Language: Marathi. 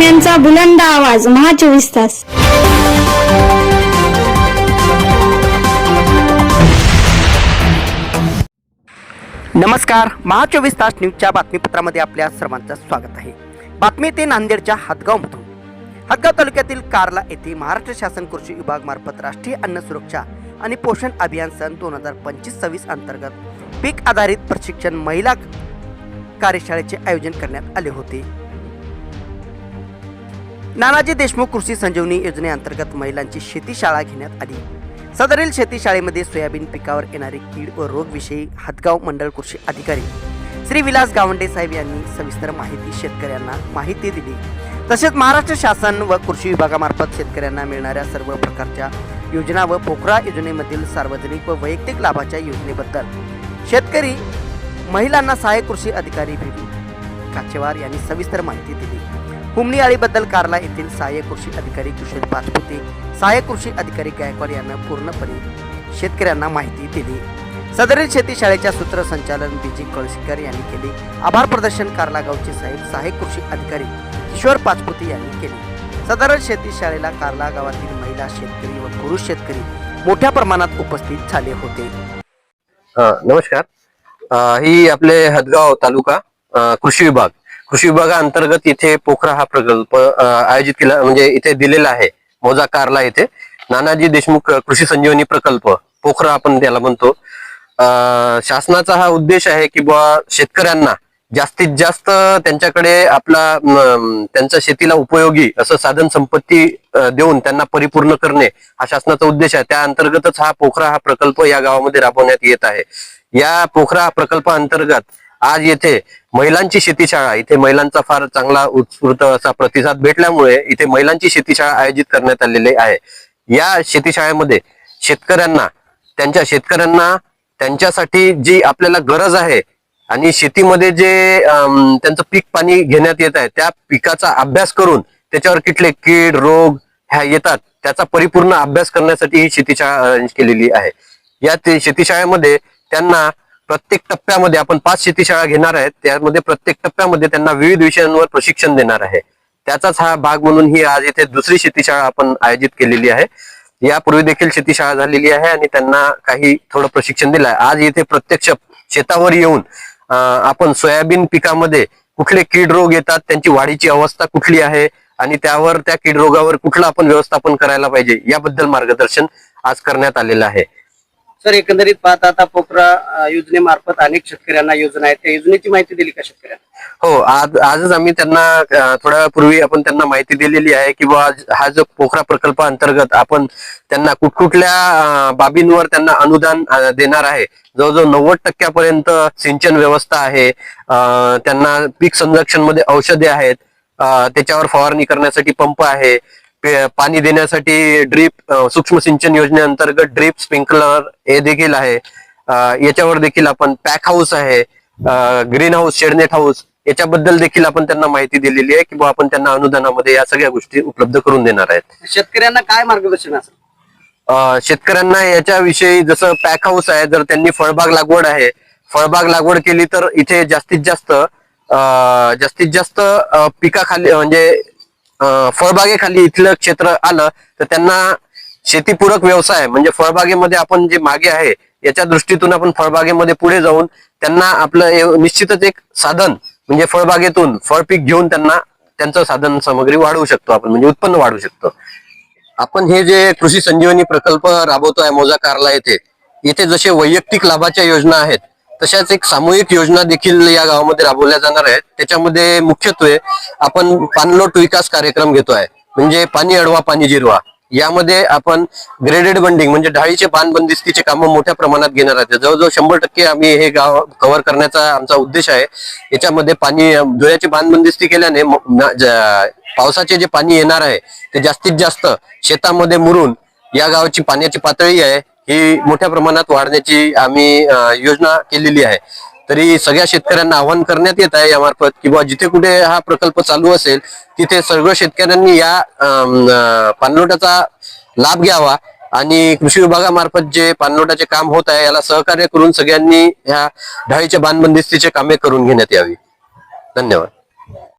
बातम्यांचा बुलंद आवाज महा चोवीस तास. नमस्कार महा चोवीस तास न्यूजच्या बातमीपत्रामध्ये आपल्या सर्वांचं स्वागत आहे. बातमी ते नांदेडच्या हातगावमधून हातगाव तालुक्यातील कारला येथे महाराष्ट्र शासन कृषी विभाग मार्फत राष्ट्रीय अन्न सुरक्षा आणि पोषण अभियान सन दोन हजार पंचवीस सव्वीस अंतर्गत पीक आधारित प्रशिक्षण महिला कार्यशाळेचे आयोजन करण्यात आले होते. नानाजी देशमुख कृषी संजीवनी योजनेअंतर्गत महिलांची शेती शाळा घेण्यात आली. सदरील शेती शाळेमध्ये सोयाबीन पिकावर येणारे कीड व रोगविषयी हदगाव मंडळ कृषी अधिकारी श्री विलास गावंडे साहेब यांनी सविस्तर माहिती शेतकऱ्यांना माहिती दिली. तसेच महाराष्ट्र शासन व कृषी विभागामार्फत शेतकऱ्यांना मिळणाऱ्या सर्व प्रकारच्या योजना व पोखरा योजनेमधील सार्वजनिक व वैयक्तिक लाभाच्या योजनेबद्दल शेतकरी महिलांना सहाय्यक कृषी अधिकारी भेटी काचेवार यांनी सविस्तर माहिती दिली. हुमणी आळीबद्दल कारला येथील सहाय्यक कृषी अधिकारी कुशल पाचपुते सहाय्यक कृषी अधिकारी गायकवाड यांना पूर्णपणे शेतकऱ्यांना माहिती दिली. सदरील शेती शाळेच्या सूत्रसंचालन बीजी कळशीकर यांनी केले. आभार प्रदर्शन कारला गावचे साहेब सहाय्यक कृषी अधिकारी किशोर पाचपुते यांनी केले. सदर शेती शाळेला कारला गावातील महिला शेतकरी व पुरुष शेतकरी मोठ्या प्रमाणात उपस्थित झाले होते. नमस्कार. ही आपले हदगाव तालुका कृषी विभाग. कृषी विभागाअंतर्गत इथे पोखरा हा प्रकल्प आयोजित केला म्हणजे इथे दिलेला आहे मोजा कारला येथे नानाजी देशमुख कृषी संजीवनी प्रकल्प पोखरा आपण त्याला म्हणतो. शासनाचा हा उद्देश आहे की बुवा शेतकऱ्यांना जास्तीत जास्त त्यांच्याकडे आपला त्यांच्या शेतीला उपयोगी असं साधन संपत्ती देऊन त्यांना परिपूर्ण करणे हा शासनाचा उद्देश आहे. त्या अंतर्गतच हा पोखरा हा प्रकल्प या गावामध्ये राबवण्यात येत आहे. या पोखरा प्रकल्पाअंतर्गत आज येथे महिलांची शेतीशाळा इथे महिलांचा फार चांगला उत्स्फूर्त असा प्रतिसाद भेटल्यामुळे इथे महिलांची शेतीशाळा आयोजित करण्यात आलेली आहे. या शेतीशाळेमध्ये शेतकऱ्यांना त्यांच्या शेतकऱ्यांना त्यांच्यासाठी जी आपल्याला गरज आहे आणि शेतीमध्ये जे त्यांचं पीक पाणी घेण्यात येत आहे त्या पिकाचा अभ्यास करून त्याच्यावर कुठले कीड रोग ह्या येतात त्याचा परिपूर्ण अभ्यास करण्यासाठी ही शेतीशाळा अरेंज केलेली आहे. या ते शेतीशाळेमध्ये त्यांना प्रत्येक टप्प्यामध्ये आपण पाच शेतीशाळा घेणार आहेत. त्यामध्ये प्रत्येक टप्प्यामध्ये त्यांना विविध विषयांवर प्रशिक्षण देणार आहे. त्याचाच हा भाग म्हणून ही आज इथे दुसरी शेतीशाळा आपण आयोजित केलेली आहे. यापूर्वी देखील शेतीशाळा झालेली आहे आणि त्यांना काही थोडं प्रशिक्षण दिलं आहे. आज इथे प्रत्यक्ष शेतावर येऊन आपण सोयाबीन पिकामध्ये कुठले कीड रोग येतात त्यांची वाढीची अवस्था कुठली आहे आणि त्यावर त्या कीड रोगावर कुठलं आपण व्यवस्थापन करायला पाहिजे याबद्दल मार्गदर्शन आज करण्यात आलेलं आहे. सर एकंदरीत पाहता आता पोखरा योजनेमार्फत अनेक शेतकऱ्यांना योजना आहेत. त्या योजनेची माहिती दिली का शेतकऱ्यांना? हो आज आजच आम्ही त्यांना थोड्या पूर्वी आपण त्यांना माहिती दिलेली आहे की बा हा जो पोखरा प्रकल्प अंतर्गत आपण त्यांना कुठकुठल्या बाबींवर त्यांना अनुदान देणार आहे. जवळजवळ नव्वद टक्क्यापर्यंत सिंचन व्यवस्था आहे. त्यांना पीक संरक्षणमध्ये औषधे आहेत. त्याच्यावर फवारणी करण्यासाठी पंप आहे. पाणी देण्यासाठी ड्रीप सूक्ष्म सिंचन योजनेअंतर्गत ड्रीप स्प्रिंकलर हे देखील आहे. याच्यावर देखील आपण पॅक हाऊस आहे green house shade net house याच्याबद्दल देखील आपण त्यांना माहिती दिलेली आहे की बुवा आपण त्यांना अनुदानामध्ये या सगळ्या गोष्टी उपलब्ध करून देणार आहेत. शेतकऱ्यांना काय मार्गदर्शन असेल? शेतकऱ्यांना याच्याविषयी जसं पॅक हाऊस आहे जर त्यांनी फळबाग लागवड आहे फळबाग लागवड केली तर इथे जास्तीत जास्त जास्तीत जास्त पिकाखाली म्हणजे फळबागेखाली इथलं क्षेत्र आलं तर त्यांना शेतीपूरक व्यवसाय म्हणजे फळबागेमध्ये आपण जे मागे आहे याच्या दृष्टीतून आपण फळबागेमध्ये पुढे जाऊन त्यांना आपलं निश्चितच एक साधन म्हणजे फळबागेतून फळपीक घेऊन त्यांना त्यांचं साधन सामग्री वाढवू शकतो आपण म्हणजे उत्पन्न वाढवू शकतो. आपण हे जे कृषी संजीवनी प्रकल्प राबवतोय मोजा कारला येथे येथे जसे वैयक्तिक लाभाच्या योजना आहेत तशाच एक सामूहिक योजना देखील या गावामध्ये राबवल्या जाणार आहेत. त्याच्यामध्ये मुख्यत्वे आपण पाणलोट विकास कार्यक्रम घेतो आहे म्हणजे पाणी अडवा पाणी जिरवा. यामध्ये आपण ग्रेडेड बंडिंग म्हणजे ढाळीचे पान बंदिस्तीचे कामं मोठ्या प्रमाणात घेणार आहेत. जवळजवळ शंभर टक्के आम्ही हे गाव कव्हर करण्याचा आमचा उद्देश आहे. याच्यामध्ये पाणी धुळ्याची बांधबंदिस्ती केल्याने ज- पावसाचे जे पाणी येणार आहे ते जास्तीत जास्त शेतामध्ये मुरून या गावाची पाण्याची पातळी आहे. ही मोठ्या प्रमाणात वाढण्याची आम्ही योजना केलेली आहे. तरी सगळ्या शेतकऱ्यांना आव्हान करण्यात येत आहे यामार्फत किंवा जिथे कुठे हा प्रकल्प चालू असेल तिथे सर्व शेतकऱ्यांनी या अं, पाणलोटाचा लाभ घ्यावा आणि कृषी विभागामार्फत जे पाणलोटाचे काम होत आहे याला सहकार्य करून सगळ्यांनी ह्या ढाळीच्या बांधबंदिस्तीचे कामे करून घेण्यात यावी. धन्यवाद.